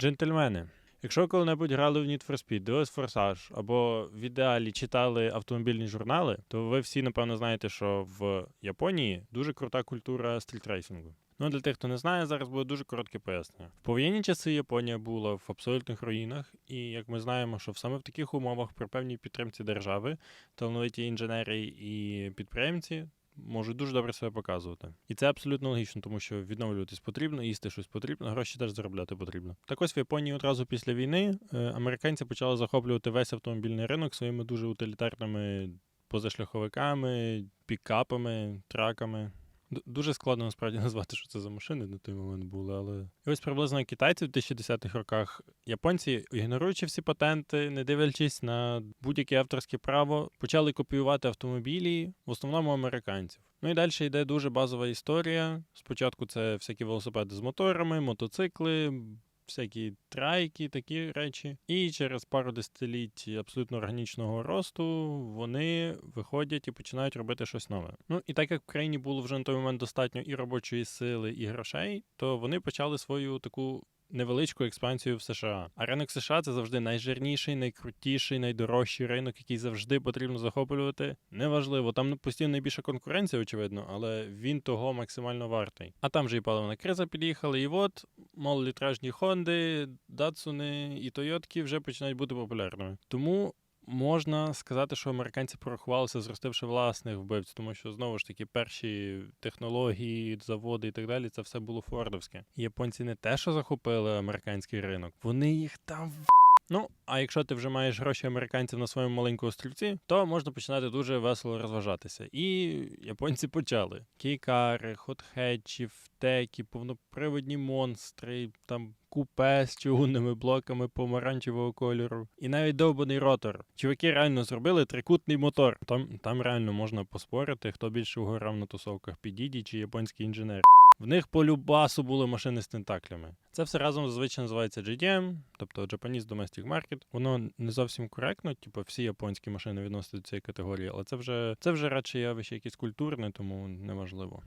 Джентльмени. Якщо ви коли-небудь грали в Need for Speed, дивились Форсаж або в ідеалі читали автомобільні журнали, то ви всі напевно знаєте, що в Японії дуже крута культура стрітрейсингу. Ну, для тих, хто не знає, зараз буде дуже коротке пояснення. В повоєнні часи Японія була в абсолютних руїнах, і як ми знаємо, що саме в таких умовах при певній підтримці держави талановиті інженери і підприємці можуть дуже добре себе показувати. І це абсолютно логічно, тому що відновлюватись потрібно, їсти щось потрібно, гроші теж заробляти потрібно. Так ось в Японії одразу після війни е, американці почали захоплювати весь автомобільний ринок своїми дуже утилітарними позашляховиками, пікапами, траками. Дуже складно насправді назвати, що це за машини на той момент були, але і ось приблизно китайці в 2010-х роках японці, ігноруючи всі патенти, не дивлячись на будь-яке авторське право, почали копіювати автомобілі, в основному американців. Ну і далі йде дуже базова історія. Спочатку це всякі велосипеди з моторами, мотоцикли. Всякі трайки, такі речі, і через пару десятиліть абсолютно органічного росту вони виходять і починають робити щось нове. Ну і так як в країні було вже на той момент достатньо і робочої сили, і грошей, то вони почали свою таку невеличку експансію в США. А ринок США це завжди найжирніший, найкрутіший, найдорожчий ринок, який завжди потрібно захоплювати. Неважливо, там постійно найбільша конкуренція, очевидно, але він того максимально вартий. А там же і паливна криза під'їхала, і от малолітражні Хонди, Датсуни і Тойотки вже починають бути популярними. Тому можна сказати, що американці порахувалися, зростивши власних вбивць, тому що знову ж таки перші технології, заводи і так далі, це все було фордовське. Японці не те, що захопили американський ринок, вони їх там. Ну, а якщо ти вже маєш гроші американців на своєму маленькому острівці, то можна починати дуже весело розважатися. І японці почали: кейкари, хотхетчі, втекі, повноприводні монстри, там купе з чугунними блоками помаранчевого кольору, і навіть довбаний ротор. Чуваки реально зробили трикутний мотор. Там, там реально можна поспорити, хто більше вгорав на тусовках Підіді чи японський інженер. В них по любасу були машини з тентаклями. Це все разом зазвичай називається GDM, тобто Japanese Domestic Market. Воно не зовсім коректно, типу всі японські машини відносять до цієї категорії, але це вже це вже радше явище якесь культурне, тому неважливо.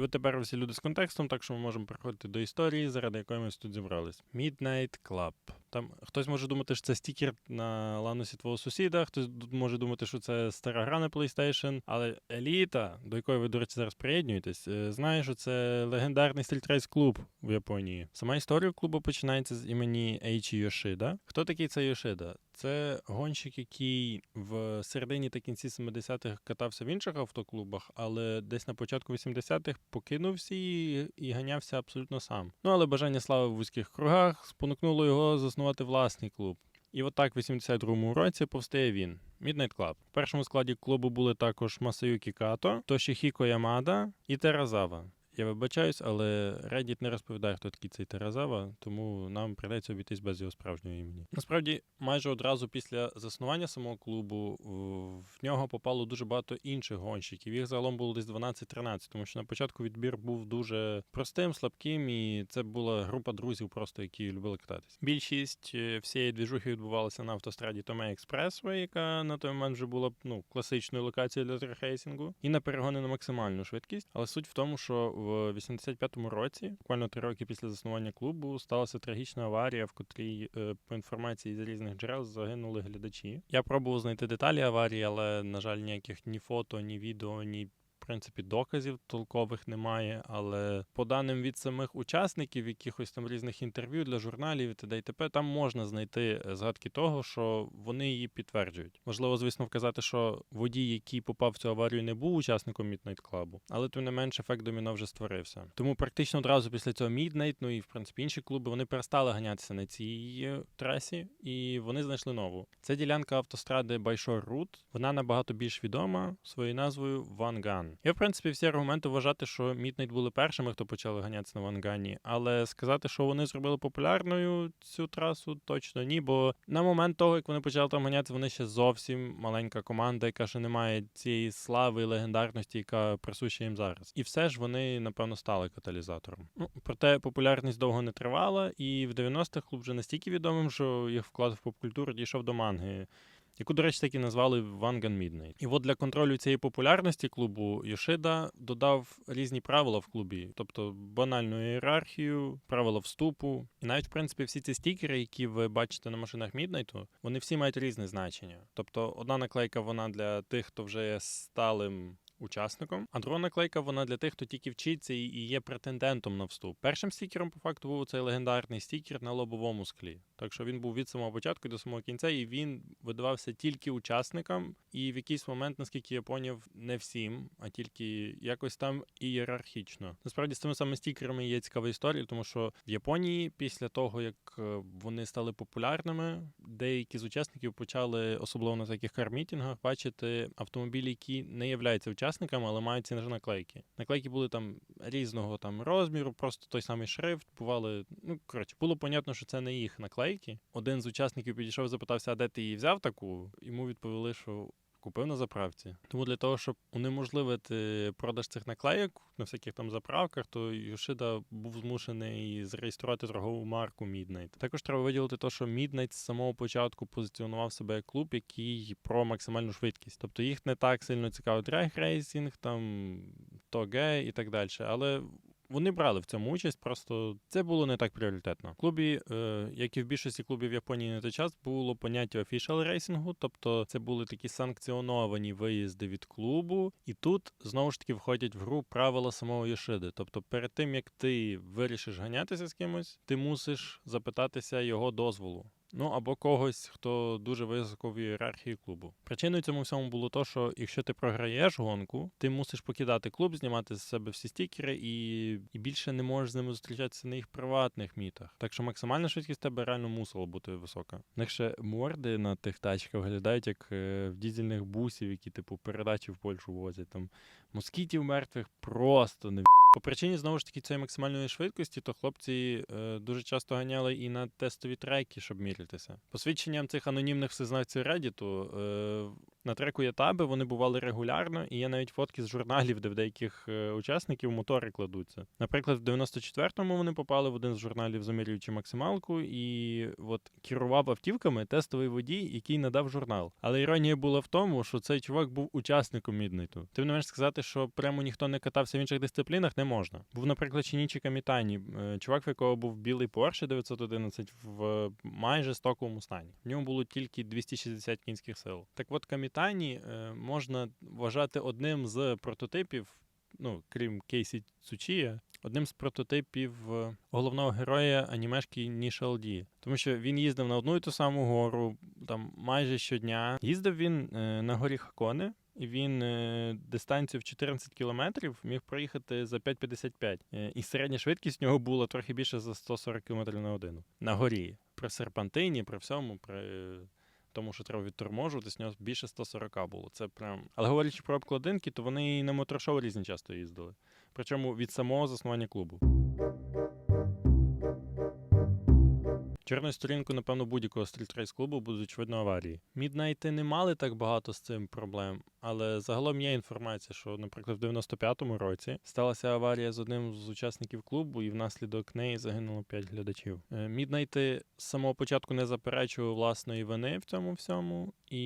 І от тепер всі люди з контекстом, так що ми можемо переходити до історії, заради якої ми тут зібрались. Midnight Club. Там хтось може думати, що це стікер на ланусі твого сусіда, хтось може думати, що це стара гра на PlayStation, але еліта, до якої ви, до речі, зараз приєднуєтесь, е, знає, що це легендарний стрітрейс клуб в Японії. Сама історія клубу починається з імені Ейчі Йошида. Хто такий цей Йошида? Це гонщик, який в середині та кінці 70-х катався в інших автоклубах, але десь на початку 80-х покинув всі і, і ганявся абсолютно сам. Ну але бажання слави в вузьких кругах спонукнуло його заснувати власний клуб. І отак в 82-му році повстає він. Midnight Club. В першому складі клубу були також Масаюкі Като, Тошіхіко Ямада і Теразава. Я вибачаюсь, але Reddit не розповідає, хто такий цей Теразава, тому нам прийдеться обійтись без його справжнього імені. Насправді, майже одразу після заснування самого клубу в нього попало дуже багато інших гонщиків. Їх загалом було десь 12-13, тому що на початку відбір був дуже простим, слабким, і це була група друзів, просто які любили кататись. Більшість е, всієї двіжухи відбувалася на автостраді Томе Експресвей, яка на той момент вже була ну класичною локацією для трехейсингу, і на перегони на максимальну швидкість. Але суть в тому, що в 85-му році, буквально три роки після заснування клубу, сталася трагічна аварія, в котрій е, по інформації з різних джерел загинули глядачі. Я пробував знайти деталі аварії, але на жаль, ніяких ні фото, ні відео, ні. Принципі, доказів толкових немає, але по даним від самих учасників, якихось там різних інтерв'ю для журналів і т.д. і т.п., там можна знайти е, згадки того, що вони її підтверджують. Можливо, звісно, вказати, що водій, який попав в цю аварію, не був учасником Midnight Club, але тим не менш ефект доміно вже створився. Тому практично одразу після цього Midnight, ну і в принципі інші клуби, вони перестали ганятися на цій е, трасі, і вони знайшли нову. Це ділянка автостради Байшор Рут. Вона набагато більш відома своєю назвою Ванган. Є, в принципі, всі аргументи вважати, що Midnight були першими, хто почали ганятися на Вангані, але сказати, що вони зробили популярною цю трасу, точно ні. Бо на момент того, як вони почали там ганятися, вони ще зовсім маленька команда, яка ще не має цієї слави і легендарності, яка присуща їм зараз. І все ж вони, напевно, стали каталізатором. Ну, проте популярність довго не тривала, і в 90-х клуб вже настільки відомим, що їх вклад в поп-культуру дійшов до манги. Яку, до речі, так і назвали One Gun. І от для контролю цієї популярності клубу Йошида додав різні правила в клубі, тобто банальну ієрархію, правила вступу. І навіть, в принципі, всі ці стікери, які ви бачите на машинах Міднайту, вони всі мають різне значення. Тобто, одна наклейка вона для тих, хто вже є сталим. Учасником, а друга наклейка вона для тих, хто тільки вчиться і є претендентом на вступ. Першим стікером, по факту, був цей легендарний стікер на лобовому склі. Так що він був від самого початку до самого кінця, і він видавався тільки учасникам, і в якийсь момент, наскільки я поняв, не всім, а тільки якось там ієрархічно. Насправді з цими саме стікерами є цікава історія, тому що в Японії, після того як е, вони стали популярними, деякі з учасників почали, особливо на таких кар-мітінгах, бачити автомобілі, які не являються учасниками, але мають ці наклейки. Наклейки були там різного там розміру, просто той самий шрифт. Бували, ну коротше, було понятно, що це не їх наклейки. Один з учасників підійшов, і запитався, а де ти її взяв таку? Йому відповіли, що. Купив на заправці. Тому для того, щоб унеможливити продаж цих наклейок на всяких там заправках, то Йошида був змушений зареєструвати торгову марку Midnight. Також треба виділити те, що Midnight з самого початку позиціонував себе як клуб, який про максимальну швидкість. Тобто їх не так сильно цікавить рейсінг, там тоге і так далі. Але вони брали в цьому участь, просто це було не так пріоритетно. В клубі, е, як і в більшості клубів Японії на той час, було поняття official рейсингу, тобто це були такі санкціоновані виїзди від клубу, і тут знову ж таки входять в гру правила самого Йошиди. Тобто, перед тим як ти вирішиш ганятися з кимось, ти мусиш запитатися його дозволу. Ну або когось, хто дуже високо в ієрархії клубу. Причиною цьому всьому було то, що якщо ти програєш гонку, ти мусиш покидати клуб, знімати з себе всі стікери і, і більше не можеш з ними зустрічатися на їх приватних мітах. Так що максимальна швидкість тебе реально мусила бути висока. Інакше морди на тих тачках виглядають як е, в дізельних бусів, які типу передачі в Польщу возять. Там москітів мертвих просто не по причині знову ж таки цієї максимальної швидкості, то хлопці е, дуже часто ганяли і на тестові треки, щоб мірятися. Посвідченням цих анонімних всезнавців Reddit, е, на треку є таби, вони бували регулярно, і є навіть фотки з журналів, де в деяких е, учасників мотори кладуться. Наприклад, в 94-му вони попали в один з журналів, замірюючи максималку, і от керував автівками тестовий водій, який надав журнал. Але іронія була в тому, що цей чувак був учасником Міднайту. Ти не можеш сказати, що прямо ніхто не катався в інших дисциплінах, не можна. Був, наприклад, Чинічі Камітані, е, чувак, в якого був білий Porsche 911 в майже стоковому стані. В ньому було тільки 260 кінських сил. Так от Камітані е, можна вважати одним з прототипів. Ну, крім Кейсі Цучія, одним з прототипів е, головного героя анімешки Нішал Ді. Тому що він їздив на одну і ту саму гору там майже щодня. Їздив він е, на горі Хаконе, і він дистанцію в 14 кілометрів міг проїхати за 5,55. Е, і середня швидкість в нього була трохи більше за 140 км на годину. На горі. При серпантині, при всьому, при тому, що треба відторможувати, з нього більше 140 було. Це прям. Але говорячи про обкладинки, то вони на мотрошоу різні часто їздили. Причому від самого заснування клубу. Чорною сторінкою, напевно, будь-якого стрітрейс клубу будуть очевидно аварії. Міднайти не мали так багато з цим проблем, але загалом є інформація, що, наприклад, в 95-му році сталася аварія з одним з учасників клубу, і внаслідок неї загинуло 5 глядачів. Е, Міднайти з самого початку не заперечували власної вини в цьому всьому, і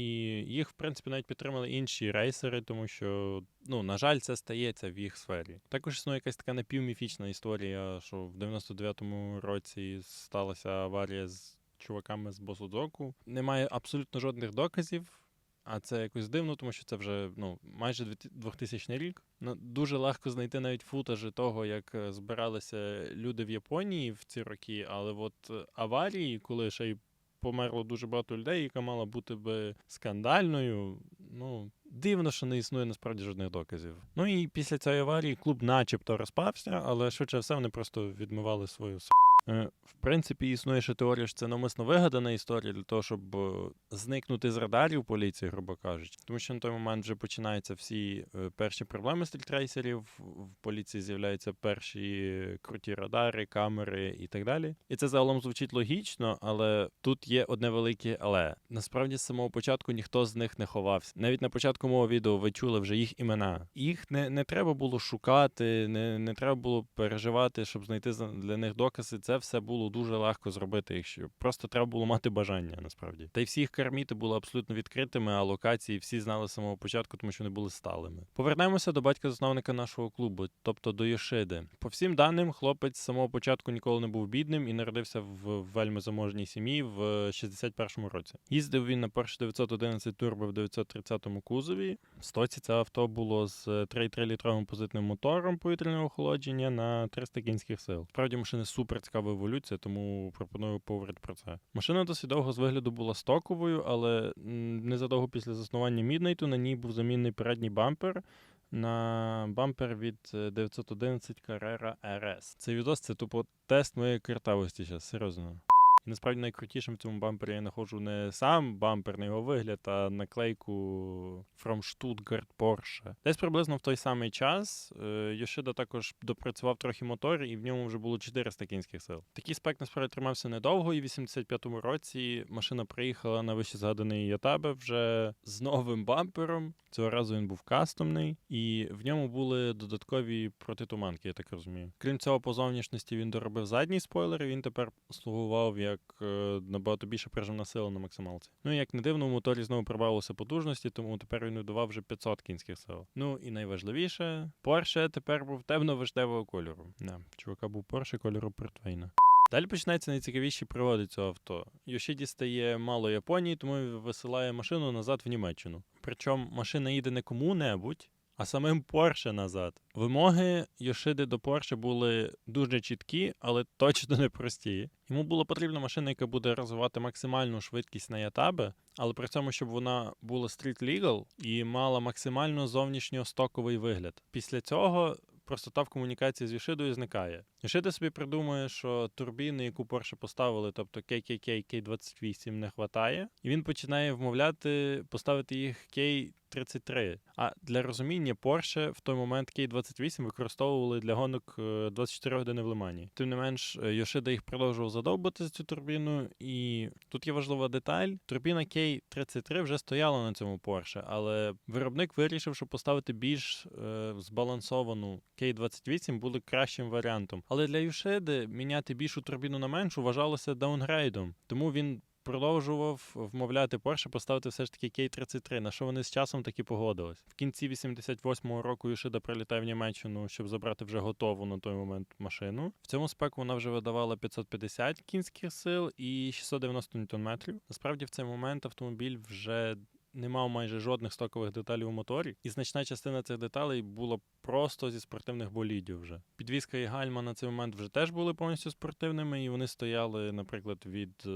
їх, в принципі, навіть підтримали інші рейсери, тому що, ну, на жаль, це стається в їх сфері. Також існує якась така напівміфічна історія, що в 99-му році сталася аварія з чуваками з Босудоку. Немає абсолютно жодних доказів. А це якось дивно, тому що це вже ну майже 2000 рік. Ну, дуже легко знайти навіть футажі того, як е, збиралися люди в Японії в ці роки. Але от е, аварії, коли ще й померло дуже багато людей, яка мала бути би скандальною. Ну дивно, що не існує насправді жодних доказів. Ну і після цієї аварії клуб, начебто, розпався, але швидше все вони просто відмивали свою с***. В принципі, існує ще теорія, що це навмисно вигадана історія для того, щоб е, зникнути з радарів поліції, грубо кажучи. Тому що на той момент вже починаються всі е, перші проблеми стрітрейсерів. В поліції з'являються перші круті радари, камери і так далі. І це загалом звучить логічно, але тут є одне велике але. Насправді з самого початку ніхто з них не ховався. Навіть на початку мого відео ви чули вже їх імена. Їх не, не треба було шукати, не, не треба було переживати, щоб знайти для них докази. Це це все було дуже легко зробити, якщо просто треба було мати бажання насправді. Та й всі їх карміти були абсолютно відкритими, а локації всі знали з самого початку, тому що вони були сталими. Повернемося до батька засновника нашого клубу, тобто до Йошиди. По всім даним, хлопець з самого початку ніколи не був бідним і народився в вельми заможній сім'ї в 61-му році. Їздив він на Porsche 911 Turbo в 930 кузові. Стоці це авто було з 3,3 літровим позитним мотором повітряного охолодження на 300 кінських сил. Справді машини супер цікава еволюція, тому пропоную поговорити про це. Машина досить довго з вигляду була стоковою, але незадовго після заснування Міднейту на ній був замінний передній бампер. На бампер від е, 911 Carrera RS. Цей відос це тупо тест моєї картавості зараз, серйозно. І насправді найкрутішим в цьому бампері я знаходжу не сам бампер на його вигляд, а наклейку From Stuttgart Porsche. Десь приблизно в той самий час е, Йошида також допрацював трохи мотор, і в ньому вже було 400 кінських сил. Такий спек насправді тримався недовго, і в 85-му році машина приїхала на вище згаданий Ятабе вже з новим бампером. Цього разу він був кастомний, і в ньому були додаткові протитуманки, я так розумію. Крім цього, по зовнішності він доробив задній спойлер, і він тепер слугував як е, набагато більше прижимна сила на максималці. Ну і як не дивно, в моторі знову прибавилося потужності, тому тепер він видавав вже 500 кінських сил. Ну і найважливіше, Porsche тепер був темно-вишневого кольору. Не, чувака був Porsche кольору Портвейна. Далі починаються найцікавіші пригоди цього авто. Йошиді стає мало Японії, тому висилає машину назад в Німеччину. Причому машина їде не кому-небудь, а самим Порше назад. Вимоги Йошиди до Порше були дуже чіткі, але точно не прості. Йому була потрібна машина, яка буде розвивати максимальну швидкість на ятабе, але при цьому, щоб вона була street legal і мала максимально зовнішньо-стоковий вигляд. Після цього простота в комунікації з Йошидою зникає. Йошида собі придумує, що турбіни, яку Porsche поставили, тобто KKK K28, не вистачає, і він починає вмовляти поставити їх K33. А для розуміння, Porsche в той момент K28 використовували для гонок е, 24 години в Лимані. Тим не менш, е, Йошида їх продовжував задовбати за цю турбіну, і тут є важлива деталь. Турбіна K33 вже стояла на цьому Porsche, але виробник вирішив, що поставити більш е, збалансовану K28 буде кращим варіантом. Але для Юшиди міняти більшу турбіну на меншу вважалося даунгрейдом. Тому він продовжував вмовляти Porsche поставити все ж таки K33, на що вони з часом таки погодились. В кінці 88-го року Юшида прилітає в Німеччину, щоб забрати вже готову на той момент машину. В цьому спеку вона вже видавала 550 кінських сил і 690 ньютон-метрів. Насправді в цей момент автомобіль вже не мав майже жодних стокових деталей у моторі, і значна частина цих деталей була просто зі спортивних болідів вже. Підвізка і гальма на цей момент вже теж були повністю спортивними, і вони стояли, наприклад, від.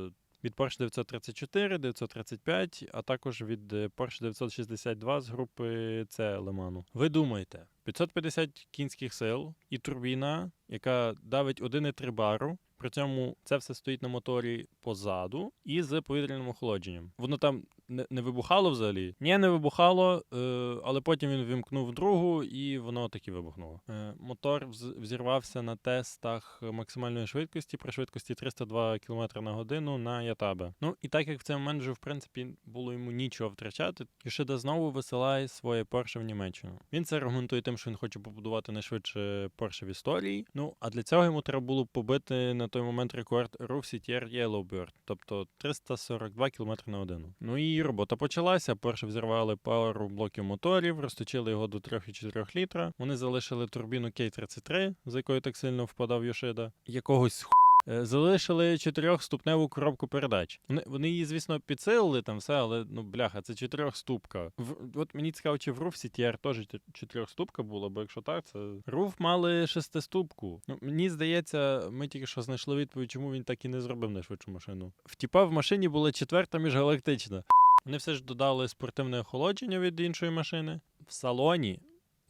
Від Porsche 934, 935, а також від е, Porsche 962 з групи C Лиману. Ви думаєте, 550 кінських сил і турбіна, яка давить 1,3 бару, при цьому це все стоїть на моторі позаду і з повітряним охолодженням. Воно там не, не вибухало взагалі? Ні, не вибухало, е, але потім він вимкнув другу і воно таки вибухнуло. Е, мотор взірвався на тестах максимальної швидкості при швидкості 302 км на годину на Ятабе. Ну і так як в цей момент вже в принципі було йому нічого втрачати, Кішида знову висилає своє Porsche в Німеччину. Він це аргументує тим, що він хоче побудувати найшвидше Porsche в історії. Ну а для цього йому треба було побити на той момент рекорд RUF CTR Yellowbird, тобто 342 км на годину. Ну і робота почалася. Перше взірвали пару блоків моторів, розточили його до 3,4 літра. Вони залишили турбіну K33, за якою так сильно впадав Йошида. Якогось Залишили чотирьохступневу коробку передач. Вони, її, звісно, підсилили там все, але ну бляха, це чотирьохступка. От мені цікаво, чи в RUF CTR теж чо- чотирьохступка була, бо якщо так, це RUF мали шестиступку. Ну, мені здається, ми тільки що знайшли відповідь, чому він так і не зробив найшвидшу машину. В тіпа в машині була четверта міжгалактична. Вони все ж додали спортивне охолодження від іншої машини. В салоні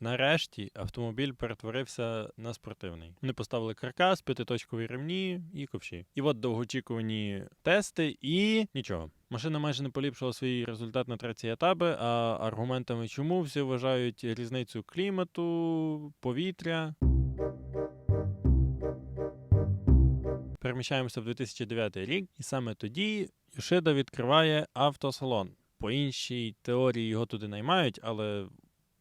Нарешті автомобіль перетворився на спортивний. Вони поставили каркас, п'ятиточкові ремні і ковші. І от довгоочікувані тести, і нічого. Машина майже не поліпшила свій результат на третій етапи, а аргументами чому всі вважають різницю клімату, повітря. Переміщаємося в 2009 рік, і саме тоді Йошида відкриває автосалон. По іншій теорії його туди наймають, але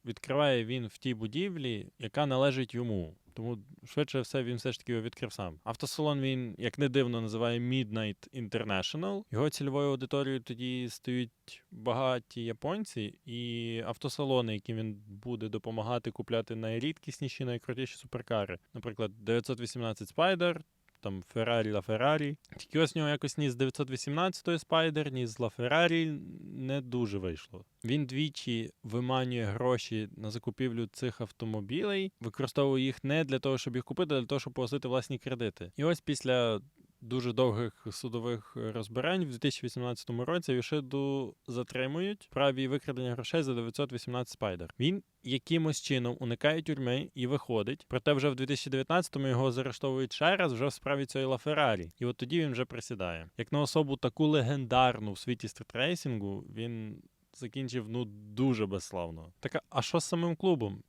відкриває він в тій будівлі, яка належить йому. Тому швидше все він все ж таки його відкрив сам. Автосалон він, як не дивно, називає Midnight International. Його цільовою аудиторією тоді стають багаті японці, і автосалони, яким він буде допомагати купляти найрідкісніші, найкрутіші суперкари. Наприклад, 918 Spider, там Феррарі Ла Феррарі. Тільки ось нього якось ні з 918-ї Спайдер, ні з Ла Феррарі не дуже вийшло. Він двічі виманює гроші на закупівлю цих автомобілей, використовує їх не для того, щоб їх купити, а для того, щоб погасити власні кредити. І ось після дуже довгих судових розбирань в 2018 році Вішиду затримують праві викрадення грошей за 918 Spider. Він якимось чином уникає тюрми і виходить. Проте вже в 2019-му його заарештовують ще раз вже в справі цієї Лаферрарі. І от тоді він вже присідає. Як на особу таку легендарну в світі стритрейсингу, він закінчив ну дуже безславно. Так а що з самим клубом?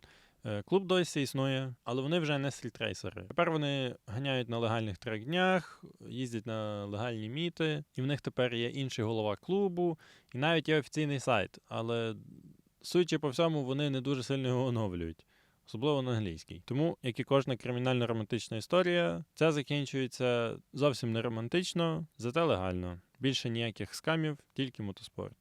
Е, Клуб досі існує, але вони вже не стрітрейсери. Тепер вони ганяють на легальних трек-днях, їздять на легальні міти, і в них тепер є інший голова клубу, і навіть є офіційний сайт. Але судячи по всьому, вони не дуже сильно його оновлюють. Особливо на англійській. Тому, як і кожна кримінальна романтична історія, ця закінчується зовсім не романтично, зате легально. Більше ніяких скамів, тільки мотоспорт.